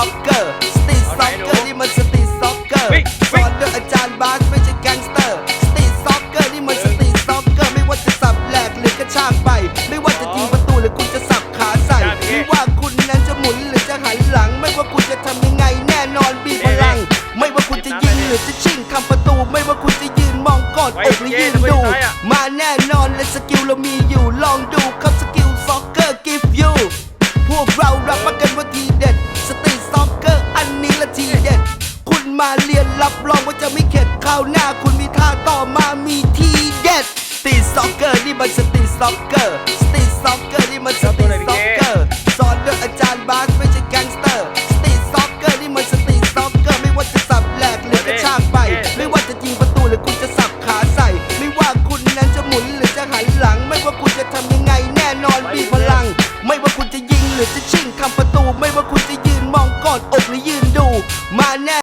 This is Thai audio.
ซ็อกเกอร์สตรีทซ็อกเกอร์นี่มันสตรีทซ็อกเกอร์วิ่งสอนโดยอาจารย์บาสไม่ใช่แก๊งสเตอร์สตรีทซ็อกเกอร์นี่มันสตรีทซ็อกเกอร์ไม่ว่าจะสับแหลกหรือกระชากไป ไม่ว่าจะยิงประตูหรือคุณจะสับขาใส่ไม่ว่าคุณนั้นจะหมุนหรือจะหันหลัง ไม่ว่าคุณจะทำยังไงแน่นอนมีพลัง ไม่ว่าคุณจะยิงหรือจะชิงทำประตู ไม่ว่าคุณจะยืนมองกอดอกหรือยืนดู มาแน่นอนและสกิลเรามีอยู่ลองดูครับสกิลซ็อกเกอร์ give you พวกเรารับประกันว่าทีเด็ด มาเรียนรับรองว่าจะไม่เข็ดข้าวหน้า คุณมีท่าต่อมามีทีเด็ดสตรีทซ็อกเกอร์นี่มันสตรีทซ็อกเกอร์สตรีทซ็อกเกอร์นี่มันสตรีทซ็อกเกอร์สอนโดยอาจารย์บาสไม่ใช่แก๊งสเตอร์สตรีทซ็อกเกอร์นี่มันสตรีทซ็อกเกอร์ไม่ว่าจะสับแหลกหรือกระชากไป ไม่ว่าจะยิงประตูหรือคุณจะสับขาใส่ ไม่ว่าคุณนั้นจะหมุนหรือจะหันหลัง ไม่ว่าคุณจะทำยังไงแน่นอนมีพลัง ไม่ว่าคุณจะยิงหรือจะชิงทำประตู ไม่ว่าคุณจะยืนมองกอดอกหรือยืนดู มาแน่